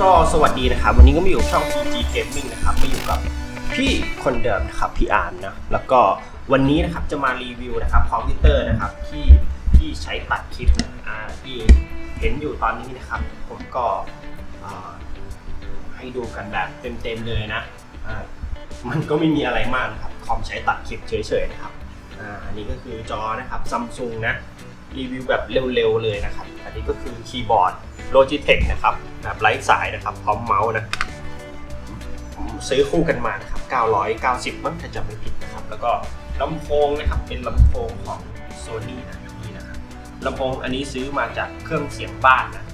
ก็สวัสดีนะครับ วันนี้ก็มาอยู่ช่อง PG Gaming นะครับมาอยู่กับพี่คนเดิมนะครับพี่อาร์มนะแล้วก็วันนี้นะครับจะมารีวิวนะครับคอมพิวเตอร์นะครับที่ที่ใช้ตัดคลิปนะอ่าที่เห็นอยู่ตอนนี้นะครับ ผมก็อ่าให้ดูกันแบบเต็มๆเลยนะอ่ามันก็ไม่มีอะไรมากนะครับคอมใช้ตัดคลิปเฉยๆนะครับอ่าอันนี้ก็คือจอนะครับซัมซุงนะรีวิวแบบเร็วๆเลยนะครับ อันนี้ก็คือคีย์บอร์ด Logitech นะครับ แบบไร้สายนะครับ พร้อมเมาส์นะซื้อคู่กันมานะครับ 990 มั้งถ้าจำไม่ผิดนะครับ แล้วก็ลำโพงนะครับ เป็นลำโพงของ Sony นะนี่นะครับลำโพงอันนี้ซื้อมาจากเครื่องเสียงบ้านนะ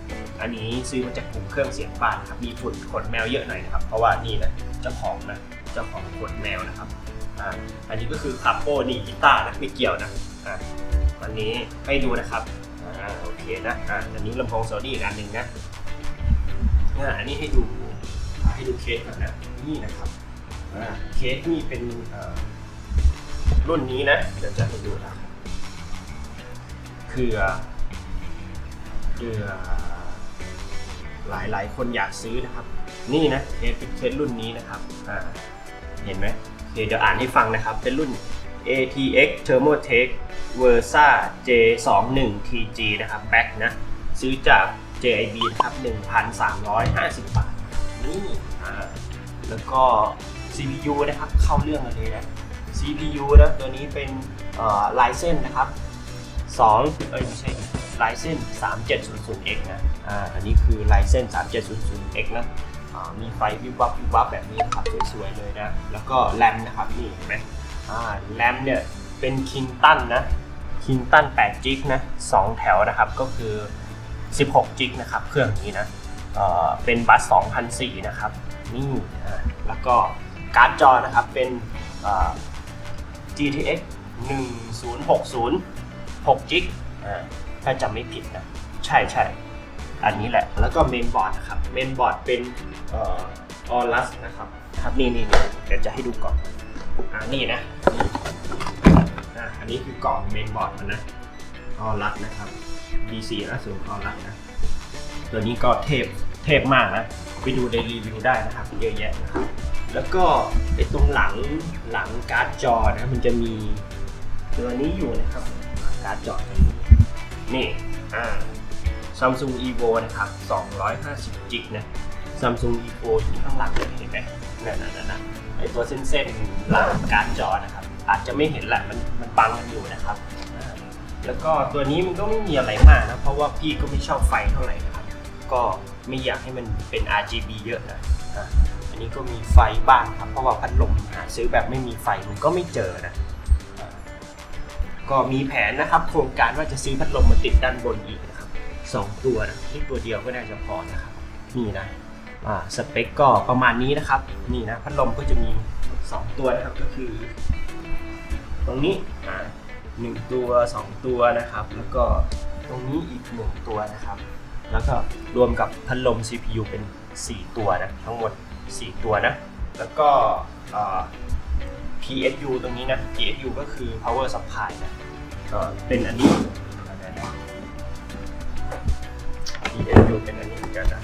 อันนี้ซื้อมาจากกลุ่มเครื่องเสียงบ้านนะครับ มีฝุ่นขนแมวเยอะหน่อยนะครับ เพราะว่านี่นะเจ้าของนะ เจ้าของขนแมวนะครับ อ่า อันนี้ก็คือคาโปนี่กีตาร์นะไม่เกี่ยวนะ อ่าอันนี้ให้ดูนะครับ อ่า โอเคนะ อ่า อันนี้ลำโพงโซนี่อีกอันหนึ่งนะ อ่าอันนี้ให้ดูอ่าให้ดูเคสก่อนนะนี่นะครับอ่าเคสนี่เป็นเอ่อรุ่นนี้นะเดี๋ยวจะให้ดูนะครับคือคือหลายหลายๆคนอยากซื้อนะครับ นี่นะเคสเป็นเคสรุ่นนี้นะครับอ่าเห็นไหมโอเคเดี๋ยวอ่านให้ฟังนะครับ เป็นรุ่น ATX Thermotech Versa J21 TG นะครับ แบ็คนะ ซื้อจาก JIB นะครับ1,350 บาท นี่อ่าแล้วก็ CPU นะครับเข้าเรื่องกันเลยนะ CPU นะตัวนี้เป็นเอ่อ Ryzen นะครับ2เอ้ยไม่ใช่ Ryzen 3700X นะอ่าอันนี้คือ Ryzen 3700X นะอ่ามีไฟวิบวับวิบวับแบบนี้นะครับสวยๆเลยนะ แล้วก็แรมนะครับนี่เห็นไหมอ่าแรมเนี่ยเป็นคิงตันนะคิงตัน8จิกนะสองแถวนะครับก็คือ 16จิกนะครับเครื่องนี้นะเเป็นบัส2004นะครับนี่แล้วก็การ์ดจอนะครับเป็นเอ่อ GTX 1060 6จิกถ้าจำไม่ผิดนะ ใช่ใช่อันนี้แหละ แล้วก็เมนบอร์ดนะครับ เมนบอร์ดเป็นเอ่อออลัสนะครับ ครับนี่นี่เดี๋ยวจะให้ดูกล่องอ่านี่นะอ่าอันนี้คือกล่องเมนบอร์ดมันนะออลัสนะครับ DC นะส่วนออลัสนะ ตัวนี้ก็เทพเทพมากนะ ไปดูในรีวิวได้นะครับ เยอะแยะนะครับ แล้วก็ไอ้ตรงหลังหลังการ์ดจอนะ มันจะมีตัวนี้อยู่นะครับการ์ดจอตัวนี้นี่อ่า Samsung Evo นะครับ250จิกนะ Samsung Evo อยู่ข้างหลังเลยเห็นไหมนั่นนั่นนั่นไอตัวเส้นๆหลังการ์ดจอนะครับ อาจจะไม่เห็นแหละมันมันบังกันอยู่นะครับ แล้วก็ตัวนี้มันก็ไม่มีอะไรมากนะ เพราะว่าพี่ก็ไม่ชอบไฟเท่าไหร่นะครับ ก็ไม่อยากให้มันเป็น RGB เยอะนะอันนี้ก็มีไฟบ้างครับ เพราะว่าพัดลมหาซื้อแบบไม่มีไฟมันก็ไม่เจอนะก็มีแผนนะครับโครงการว่าจะซื้อพัดลมมาติดด้านบนอีกนะครับสองตัวนะนี่ตัวเดียวก็น่าจะพอนะครับนี่นะอ่าสเปคก็ประมาณนี้นะครับนี่นะพัดลมก็จะมี 2 ตัวนะครับก็คือ ตรงนี้ อ่าหนึ่งตัว 2 ตัวนะครับ แล้วก็ตรงนี้อีกหนึ่งตัวนะครับ แล้วก็รวมกับพัดลม CPU เป็น 4 ตัวนะทั้งหมด 4 ตัวนะ แล้วก็ PSU ตรงนี้นะ PSU ก็คือ power supply นะก็เป็นอันนี้ PSU เป็นอันนี้เหมือนกันนะ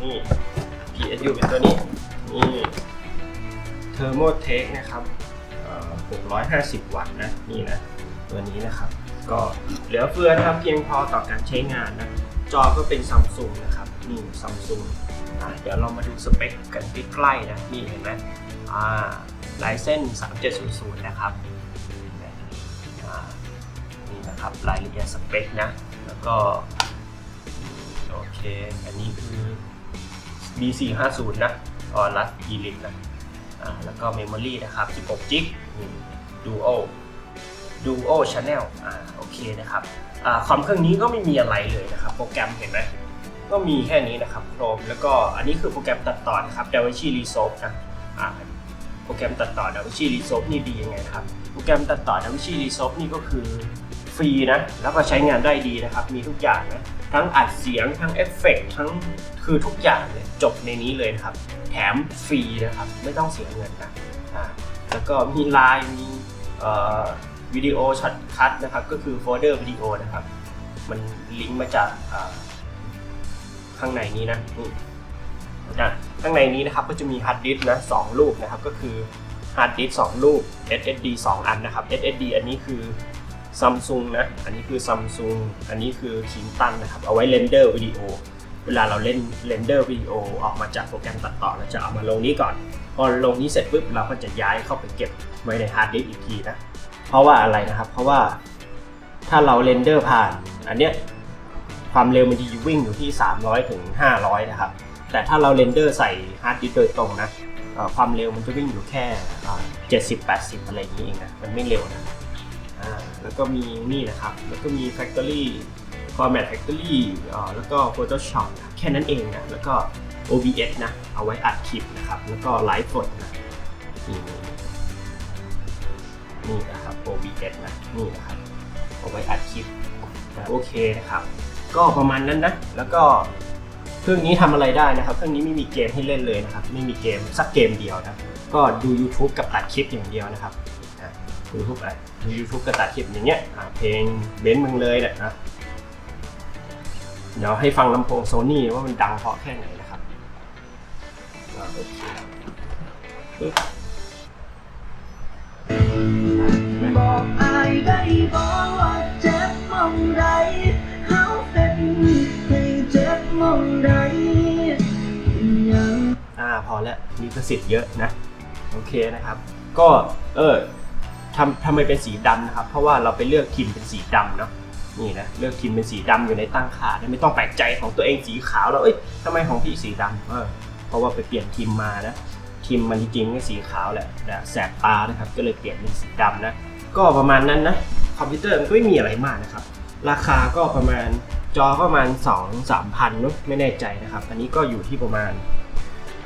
นี่ PSU เป็นตัวนี้นี่ Thermotech นะครับ 650 วัตต์นะนี่นะตัวนี้นะครับก็เหลือเฟือนะครับเพียงพอต่อการใช้งานนะจอก็เป็นซัมซุงนะครับนี่ซัมซุงเดี๋ยวเรามาดูสเปคกันใกล้ๆนะนี่เห็นไหมอ่าลายเส้น 3700 นะครับนี่นะครับรายละเอียดสเปคนะ แล้วก็ โอเค อันนี้คือ B450 นะออรัส e l i t นะ แล้วก็เมมโมรีนะครับ 16 จิก Duo Duo Channel อ่าโอเคนะครับอ่าคอมเครื่องนี้ก็ไม่มีอะไรเลยนะครับ โปรแกรมเห็นไหมก็มีแค่นี้นะครับ Chrome แล้วก็อันนี้คือโปรแกรมตัดต่อนะครับ DaVinci Resolve นะอ่าโปรแกรมตัดต่อ DaVinci Resolve นี่ดียังไงครับ โปรแกรมตัดต่อ DaVinci Resolve นี่ก็คือฟรีนะ แล้วก็ใช้งานได้ดีนะครับ มีทุกอย่างนะ ทั้งอัดเสียงทั้งเอฟเฟกต์ทั้งคือทุกอย่างเลยจบในนี้เลยนะครับ แถมฟรีนะครับ ไม่ต้องเสียเงินนะอ่าแล้วก็มีไลน์มีเอ่อวิดีโอช็อตคัทนะครับ ก็คือโฟลเดอร์วิดีโอนะครับ มันลิงก์มาจากข้างในนี้นะนี่นะข้างในนี้นะครับก็จะมีฮาร์ดดิสก์นะสองลูกนะครับ ก็คือฮาร์ดดิสก์สองลูก SSD 2 อันนะครับ SSD อันนี้คือ Samsung นะ อันนี้คือ Samsung อันนี้คือ Kingston นะครับ เอาไว้เรนเดอร์วิดีโอ เวลาเราเล่นเรนเดอร์วิดีโอออกมาจากโปรแกรมตัดต่อเราจะเอามาลงนี้ก่อน พอลงนี้เสร็จปุ๊บเราก็จะย้ายเข้าไปเก็บไว้ในฮาร์ดดิสก์อีกทีนะ เพราะว่าอะไรนะครับ เพราะว่าถ้าเราเรนเดอร์ผ่าน อันเนี้ยความเร็วมันจะวิ่งอยู่ที่ 300ถึง500 นะครับ แต่ถ้าเราเรนเดอร์ใส่ฮาร์ดดิสก์โดยตรงนะความเร็วมันจะวิ่งอยู่แค่เจ็ดสิบแปดสิบอะไรอย่างนี้เองนะ มันไม่เร็วนะ แล้วก็มีนี่นะครับ แล้วก็มี Factory Format Factory อ่แล้วก็ Photoshop นะแค่นั้นเองนะ แล้วก็ OBS นะ เอาไว้อัดคลิปนะครับ แล้วก็ไลฟ์สดนะ นี่นี่นะครับ OBS นะ นี่นะครับ เอาไว้อัดคลิปนะโอเคนะครับ ก็ประมาณนั้นนะ แล้วก็เครื่องนี้ทำอะไรได้นะครับ เครื่องนี้ไม่มีเกมให้เล่นเลยนะครับ ไม่มีเกมสักเกมเดียวนะ ก็ดู YouTube กับตัดคลิปอย่างเดียวนะครับ ยูทูบอะยูทูบกระตัดคลิปอย่างเงี้ยอ่าเพลงเบนซ์มึงเลยเนี่ยนะเดี๋ยวให้ฟังลำโพงโซนี่ว่ามันดังเพราะแค่ไหนนะครับโอเคปึ๊บบอกอายได้บอกว่าเจ็บมองใดเขาเป็นให้เจ็บมองใดยังอ่าพอแล้วมีประสิทธิ์เยอะนะ โอเคนะครับ ก็เออ ทำทำไมเป็นสีดำนะครับ เพราะว่าเราไปเลือกทิมเป็นสีดำเนาะนี่นะเลือกทิมเป็นสีดำอยู่ในตั้งค่าไม่ต้องแปลกใจของตัวเองสีขาวแล้วเอ้ยทำไมของพี่สีดำเออเพราะว่าไปเปลี่ยนทิมมานะทิมมันจริงๆก็สีขาวแหละแต่แสบตานะครับก็เลยเปลี่ยนเป็นสีดำนะก็ประมาณนั้นนะคอมพิวเตอร์มันก็ไม่มีอะไรมากนะครับ ราคาก็ประมาณจอก็ประมาณ 2 3พันเนอะไม่แน่ใจนะครับ อันนี้ก็อยู่ที่ประมาณ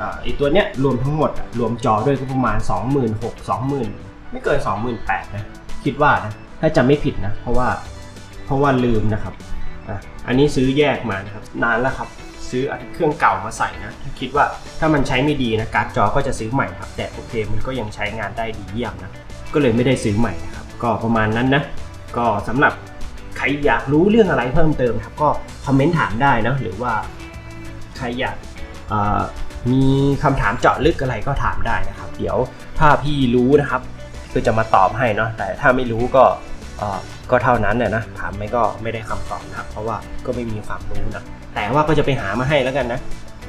อ่าไอตัวเนี้ยรวมทั้งหมดอะรวมจอด้วยก็ประมาณ 26,000 20,000 ไม่เกิน28,000นแปดนะคิดว่านะถ้าจำไม่ผิดนะ เพราะว่าเพราะว่าลืมนะครับอะอันนี้ซื้อแยกมานะครับนานแล้วครับ ซื้อเครื่องเก่ามาใส่นะคิดว่าถ้ามันใช้ไม่ดีนะการ์ดจอก็จะซื้อใหม่ครับ แต่โอเคมันก็ยังใช้งานได้ดีเยี่ยมนะก็เลยไม่ได้ซื้อใหม่นะครับ ก็ประมาณนั้นนะก็สำหรับใครอยากรู้เรื่องอะไรเพิ่มเติมครับ ก็คอมเมนต์ถามได้นะหรือว่าใครอยากมีคำถามเจาะลึกอะไรก็ถามได้นะครับ เดี๋ยวถ้าพี่รู้นะครับ ก็จะมาตอบให้เนาะแต่ถ้าไม่รู้ก็ก็เท่านั้นน่ะนะถามไม่ก็ไม่ได้คำตอบนะเพราะว่าก็ไม่มีความรู้นะแต่ว่าก็จะไปหามาให้แล้วกันนะ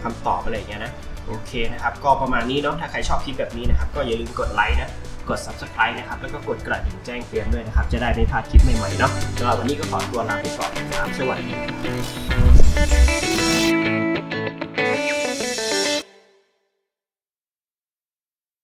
คำตอบอะไรอย่างเงี้ยนะโอเคนะครับก็ประมาณนี้เนาะถ้าใครชอบคลิปแบบนี้นะครับก็อย่าลืมกดไลค์นะกด subscribe นะครับแล้วก็กดกระดิ่งแจ้งเตือนด้วยนะครับ จะได้ไม่พลาดคลิปใหม่ๆเนาะสำหรับวันนี้ก็ขอตัวลาไปก่อนนะครับสวัสดีครับ